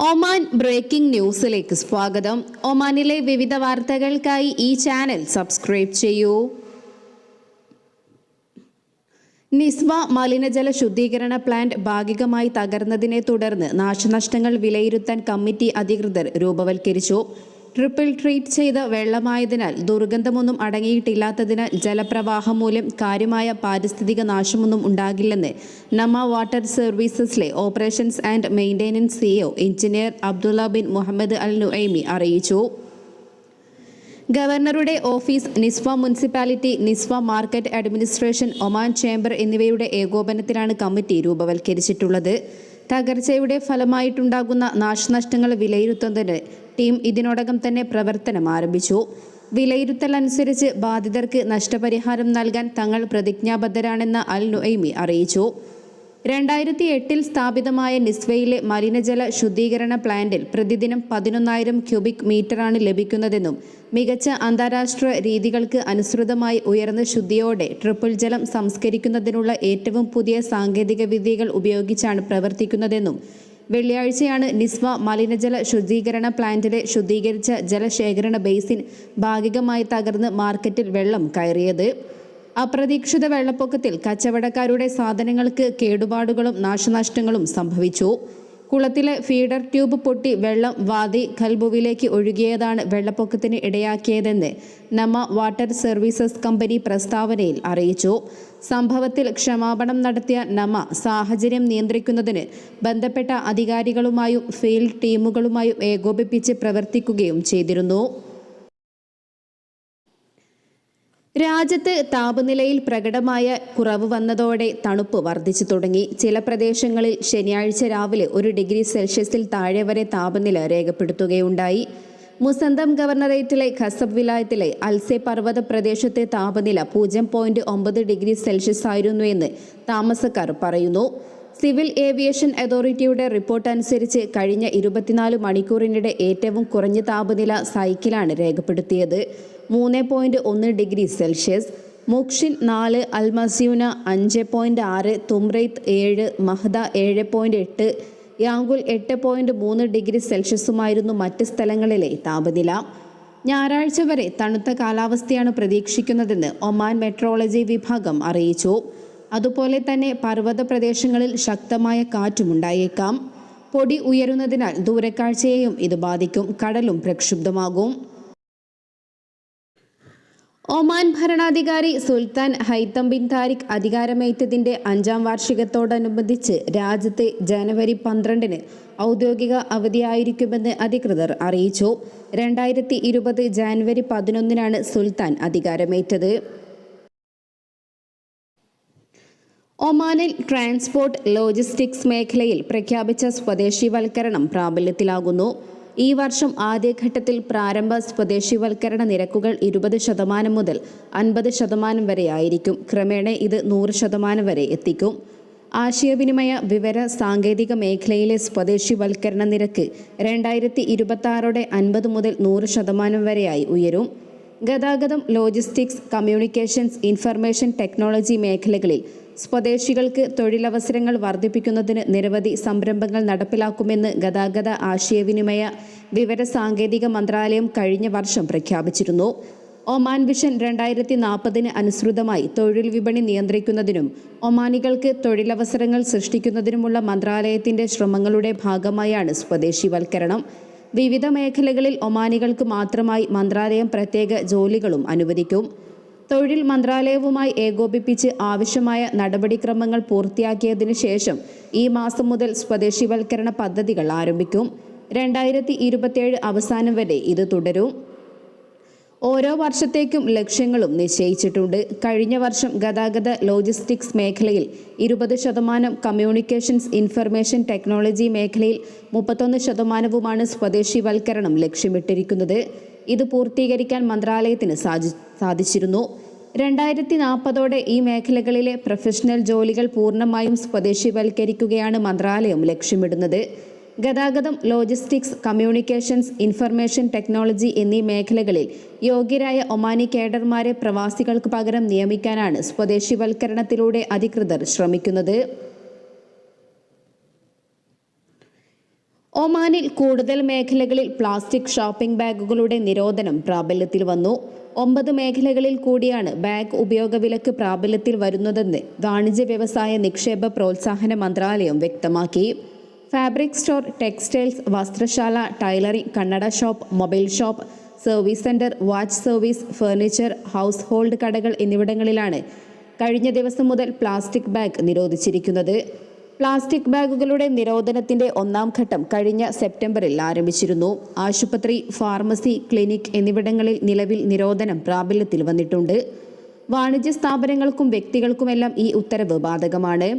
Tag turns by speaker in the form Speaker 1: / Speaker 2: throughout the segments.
Speaker 1: Oman breaking ന്യൂസിലേക്ക് സ്വാഗതം. ഒമാനിലെ വിവിധ വാർത്തകൾക്കായി ഈ ചാനൽ സബ്സ്ക്രൈബ് ചെയ്യൂ. നിസ്വ മലിനജല ശുദ്ധീകരണ പ്ലാന്റ് ഭാഗികമായി തകർന്നതിനെ തുടർന്ന് നാശനഷ്ടങ്ങൾ വിലയിരുത്താൻ കമ്മിറ്റി അധികൃതർ രൂപവൽക്കരിച്ചു. ട്രിപ്പിൾ ട്രീറ്റ് ചെയ്ത വെള്ളമായതിനാൽ ദുർഗന്ധമൊന്നും അടങ്ങിയിട്ടില്ലാത്തതിനാൽ ജലപ്രവാഹം മൂലം കാര്യമായ പാരിസ്ഥിതിക നാശമൊന്നും ഉണ്ടാകില്ലെന്ന് Nama water സർവീസസിലെ operations and maintenance CEO engineer Abdullah bin Mohammed Al Nuaimi അറിയിച്ചു. ഗവർണറുടെ office Nizwa municipality Nizwa market administration Oman chamber എന്നിവയുടെ ഏകോപനത്തിലാണ് കമ്മിറ്റി രൂപവൽക്കരിച്ചിട്ടുള്ളത്. തകർച്ചയുടെ ഫലമായിട്ടുണ്ടാകുന്ന നാശനഷ്ടങ്ങൾ വിലയിരുത്തുന്നതിന് ടീം ഇതിനോടകം തന്നെ പ്രവർത്തനം ആരംഭിച്ചു. വിലയിരുത്തൽ അനുസരിച്ച് ബാധിതർക്ക് നഷ്ടപരിഹാരം നൽകാൻ തങ്ങൾ പ്രതിജ്ഞാബദ്ധരാണെന്ന് അൽ നുഐമി അറിയിച്ചു. രണ്ടായിരത്തി എട്ടിൽ സ്ഥാപിതമായ നിസ്വയിലെ മലിനജല ശുദ്ധീകരണ പ്ലാന്റിൽ പ്രതിദിനം പതിനൊന്നായിരം ക്യൂബിക് മീറ്ററാണ് ലഭിക്കുന്നതെന്നും മികച്ച അന്താരാഷ്ട്ര രീതികൾക്ക് അനുസൃതമായി ഉയർന്ന ശുദ്ധിയോടെ ട്രിപ്പിൾ ജലം സംസ്കരിക്കുന്നതിനുള്ള ഏറ്റവും പുതിയ സാങ്കേതിക വിദ്യകൾ ഉപയോഗിച്ചാണ് പ്രവർത്തിക്കുന്നതെന്നും വെള്ളിയാഴ്ചയാണ് നിസ്വ മലിനജല ശുദ്ധീകരണ പ്ലാന്റിലെ ശുദ്ധീകരിച്ച ജലശേഖരണ ബേസിൻ ഭാഗികമായി തകർന്ന് മാർക്കറ്റിൽ വെള്ളം കയറിയത്. അപ്രതീക്ഷിത വെള്ളപ്പൊക്കത്തിൽ കച്ചവടക്കാരുടെ സാധനങ്ങൾക്ക് കേടുപാടുകളും നാശനഷ്ടങ്ങളും സംഭവിച്ചു. കുളത്തിലെ ഫീഡർ ട്യൂബ് പൊട്ടി വെള്ളം വാദി ഖൽബുവിലേക്ക് ഒഴുകിയതാണ് വെള്ളപ്പൊക്കത്തിന് ഇടയാക്കിയതെന്ന് നമ വാട്ടർ സർവീസസ് കമ്പനി പ്രസ്താവനയിൽ അറിയിച്ചു. സംഭവത്തിൽ ക്ഷമാപണം നടത്തിയ നമ സാഹചര്യം നിയന്ത്രിക്കുന്നതിന് ബന്ധപ്പെട്ട അധികാരികളുമായും ഫീൽഡ് ടീമുകളുമായും ഏകോപിപ്പിച്ച് പ്രവർത്തിക്കുകയും ചെയ്തിരുന്നു. രാജ്യത്ത് താപനിലയിൽ പ്രകടമായ കുറവ് വന്നതോടെ തണുപ്പ് വർദ്ധിച്ചു തുടങ്ങി. ചില പ്രദേശങ്ങളിൽ ശനിയാഴ്ച രാവിലെ ഒരു ഡിഗ്രി സെൽഷ്യസിൽ താഴെ വരെ താപനില രേഖപ്പെടുത്തുകയുണ്ടായി. മുസന്തം ഗവർണറേറ്റിലെ ഖസബ് വിലായത്തിലെ അൽസെ പർവത പ്രദേശത്തെ താപനില പൂജ്യം പോയിന്റ് ഒമ്പത് ഡിഗ്രി സെൽഷ്യസ് ആയിരുന്നു എന്ന് താമസക്കാർ പറയുന്നു. സിവിൽ ഏവിയേഷൻ അതോറിറ്റിയുടെ റിപ്പോർട്ട് അനുസരിച്ച് കഴിഞ്ഞ ഇരുപത്തിനാല് മണിക്കൂറിനിടെ ഏറ്റവും കുറഞ്ഞ താപനില സൈക്കിളാണ് രേഖപ്പെടുത്തിയത്. മൂന്ന് പോയിന്റ് ഒന്ന് ഡിഗ്രി സെൽഷ്യസ് മുക്ഷിൻ നാല് അൽമസ്യൂന അഞ്ച് പോയിന്റ് ആറ് തുമ്രൈത്ത് ഏഴ് മഹ്ദ ഏഴ് പോയിന്റ് എട്ട് യാങ്കുൽ എട്ട് പോയിന്റ് മൂന്ന് ഡിഗ്രി സെൽഷ്യസുമായിരുന്നു മറ്റ് സ്ഥലങ്ങളിലെ താപനില. ഞായറാഴ്ച വരെ തണുത്ത കാലാവസ്ഥയാണ് പ്രതീക്ഷിക്കുന്നതെന്ന് ഒമാൻ മെട്രോളജി വിഭാഗം അറിയിച്ചു. അതുപോലെ തന്നെ പർവത പ്രദേശങ്ങളിൽ ശക്തമായ കാറ്റുമുണ്ടായേക്കാം പൊടി ഉയരുന്നതിനാൽ ദൂരക്കാഴ്ചയെയും ഇത് ബാധിക്കും കടലും പ്രക്ഷുബ്ധമാകും. ഒമാൻ ഭരണാധികാരി സുൽത്താൻ ഹൈത്തം ബിൻ താരിഖ് അധികാരമേറ്റതിന്റെ അഞ്ചാം വാർഷികത്തോടനുബന്ധിച്ച് രാജ്യത്തെ ജനുവരി പന്ത്രണ്ടിന് ഔദ്യോഗിക അവധിയായിരിക്കുമെന്ന് അധികൃതർ അറിയിച്ചു. രണ്ടായിരത്തി ഇരുപത് ജാനുവരി പതിനൊന്നിനാണ് സുൽത്താൻ അധികാരമേറ്റത്. ഒമാനിൽ ട്രാൻസ്പോർട്ട് ലോജിസ്റ്റിക്സ് മേഖലയിൽ പ്രഖ്യാപിച്ച സ്വദേശിവൽക്കരണം പ്രാബല്യത്തിലാകുന്നു. ഈ വർഷം ആദ്യഘട്ടത്തിൽ പ്രാരംഭ സ്വദേശിവൽക്കരണ നിരക്കുകൾ ഇരുപത് ശതമാനം മുതൽ അൻപത് ശതമാനം വരെ ആയിരിക്കും. ക്രമേണ ഇത് നൂറ് ശതമാനം വരെ എത്തിക്കും. ആശയവിനിമയ വിവര സാങ്കേതിക മേഖലയിലെ സ്വദേശിവൽക്കരണ നിരക്ക് രണ്ടായിരത്തി ഇരുപത്തി അൻപത് മുതൽ നൂറ് ശതമാനം വരെയായി ഉയരും. ഗതാഗതം ലോജിസ്റ്റിക്സ് കമ്മ്യൂണിക്കേഷൻസ് ഇൻഫർമേഷൻ ടെക്നോളജി മേഖലകളിൽ സ്വദേശികൾക്ക് തൊഴിലവസരങ്ങൾ വർദ്ധിപ്പിക്കുന്നതിന് നിരവധി സംരംഭങ്ങൾ നടപ്പിലാക്കുമെന്ന് ഗതാഗത ആശയവിനിമയ വിവര സാങ്കേതിക മന്ത്രാലയം കഴിഞ്ഞ വർഷം പ്രഖ്യാപിച്ചിരുന്നു. ഒമാൻ വിഷൻ രണ്ടായിരത്തി നാൽപ്പതിന് അനുസൃതമായി തൊഴിൽ വിപണി നിയന്ത്രിക്കുന്നതിനും ഒമാനികൾക്ക് തൊഴിലവസരങ്ങൾ സൃഷ്ടിക്കുന്നതിനുമുള്ള മന്ത്രാലയത്തിന്റെ ശ്രമങ്ങളുടെ ഭാഗമായാണ് സ്വദേശിവൽക്കരണം. വിവിധ മേഖലകളിൽ ഒമാനികൾക്ക് മാത്രമായി മന്ത്രാലയം പ്രത്യേക ജോലികളും അനുവദിക്കും. തൊഴിൽ മന്ത്രാലയവുമായി ഏകോപിപ്പിച്ച് ആവശ്യമായ നടപടിക്രമങ്ങൾ പൂർത്തിയാക്കിയതിനു ശേഷം ഈ മാസം മുതൽ സ്വദേശിവൽക്കരണ പദ്ധതികൾ ആരംഭിക്കും. രണ്ടായിരത്തി ഇരുപത്തിയേഴ് അവസാനം വരെ ഇത് തുടരും. ഓരോ വർഷത്തേക്കും ലക്ഷ്യങ്ങളും നിശ്ചയിച്ചിട്ടുണ്ട്. കഴിഞ്ഞ വർഷം ഗതാഗത ലോജിസ്റ്റിക്സ് മേഖലയിൽ ഇരുപത് ശതമാനം കമ്മ്യൂണിക്കേഷൻസ് ഇൻഫർമേഷൻ ടെക്നോളജി മേഖലയിൽ മുപ്പത്തൊന്ന് ശതമാനവുമാണ് സ്വദേശിവൽക്കരണം ലക്ഷ്യമിട്ടിരിക്കുന്നത്. ഇത് പൂർത്തീകരിക്കാൻ മന്ത്രാലയത്തിന് സാധി സാധിച്ചിരുന്നു. രണ്ടായിരത്തി നാൽപ്പതോടെ ഈ മേഖലകളിലെ പ്രൊഫഷണൽ ജോലികൾ പൂർണമായും സ്വദേശിവൽക്കരിക്കുകയാണ് മന്ത്രാലയം ലക്ഷ്യമിടുന്നത്. ഗതാഗതം ലോജിസ്റ്റിക്സ് കമ്മ്യൂണിക്കേഷൻസ് ഇൻഫർമേഷൻ ടെക്നോളജി എന്നീ മേഖലകളിൽ യോഗ്യരായ ഒമാനി കേഡർമാരെ പ്രവാസികൾക്ക് പകരം നിയമിക്കാനാണ് സ്വദേശിവൽക്കരണത്തിലൂടെ അധികൃതർ ശ്രമിക്കുന്നത്. ഒമാനിൽ കൂടുതൽ മേഖലകളിൽ പ്ലാസ്റ്റിക് ഷോപ്പിംഗ് ബാഗുകളുടെ നിരോധനം പ്രാബല്യത്തിൽ വന്നു. ഒമ്പത് മേഖലകളിൽ കൂടിയാണ് ബാഗ് ഉപയോഗ വിലക്ക് പ്രാബല്യത്തിൽ വരുന്നതെന്ന് വാണിജ്യ വ്യവസായ നിക്ഷേപ പ്രോത്സാഹന മന്ത്രാലയം വ്യക്തമാക്കി. ഫാബ്രിക് സ്റ്റോർ ടെക്സ്റ്റൈൽസ് വസ്ത്രശാല ടൈലറിംഗ് കണ്ണട shop mobile shop service centre watch service furniture household കടകൾ എന്നിവിടങ്ങളിലാണ് കഴിഞ്ഞ ദിവസം മുതൽ പ്ലാസ്റ്റിക് ബാഗ് നിരോധിച്ചിരിക്കുന്നത്. പ്ലാസ്റ്റിക് ബാഗുകളുടെ നിരോധനത്തിന്റെ ഒന്നാം ഘട്ടം കഴിഞ്ഞ സെപ്റ്റംബറിൽ ആരംഭിച്ചിരുന്നു. ആശുപത്രി ഫാർമസി ക്ലിനിക് എന്നിവിടങ്ങളിൽ നിലവിൽ നിരോധനം പ്രാബല്യത്തിൽ വന്നിട്ടുണ്ട്. വാണിജ്യ സ്ഥാപനങ്ങൾക്കും വ്യക്തികൾക്കുമെല്ലാം ഈ ഉത്തരവ് ബാധകമാണ്.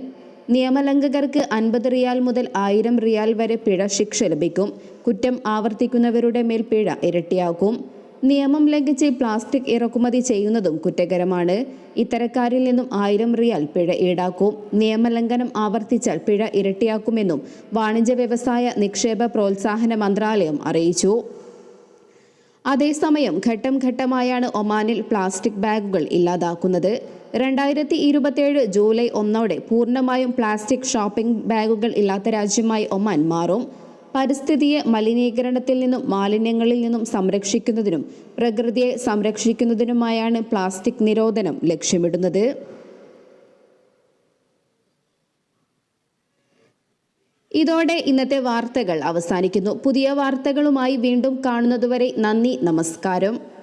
Speaker 1: നിയമലംഘകർക്ക് അൻപത് റിയാൽ മുതൽ ആയിരം റിയാൽ വരെ പിഴ ശിക്ഷ ലഭിക്കും. കുറ്റം ആവർത്തിക്കുന്നവരുടെ മേൽ പിഴ ഇരട്ടിയാക്കും. നിയമം ലംഘിച്ച് പ്ലാസ്റ്റിക് ഇറക്കുമതി ചെയ്യുന്നതും കുറ്റകരമാണ്. ഇത്തരക്കാരിൽ നിന്നും ആയിരം റിയാൽ പിഴ ഈടാക്കും. നിയമലംഘനം ആവർത്തിച്ചാൽ പിഴ ഇരട്ടിയാക്കുമെന്നും വാണിജ്യ വ്യവസായ നിക്ഷേപ പ്രോത്സാഹന മന്ത്രാലയം അറിയിച്ചു. അതേസമയം ഘട്ടം ഘട്ടമായാണ് ഒമാനിൽ പ്ലാസ്റ്റിക് ബാഗുകൾ ഇല്ലാതാക്കുന്നത്. രണ്ടായിരത്തി ഇരുപത്തിയേഴ് ജൂലൈ ഒന്നോടെ പൂർണമായും പ്ലാസ്റ്റിക് ഷോപ്പിംഗ് ബാഗുകൾ ഇല്ലാത്ത രാജ്യമായി ഒമാൻ മാറും. പരിസ്ഥിതിയെ മലിനീകരണത്തിൽ നിന്നും മാലിന്യങ്ങളിൽ നിന്നും സംരക്ഷിക്കുന്നതിനും പ്രകൃതിയെ സംരക്ഷിക്കുന്നതിനുമായാണ് പ്ലാസ്റ്റിക് നിരോധനം ലക്ഷ്യമിടുന്നത്. ഇതോടെ ഇന്നത്തെ വാർത്തകൾ അവസാനിക്കുന്നു. പുതിയ വാർത്തകളുമായി വീണ്ടും കാണുന്നതുവരെ നന്ദി നമസ്കാരം.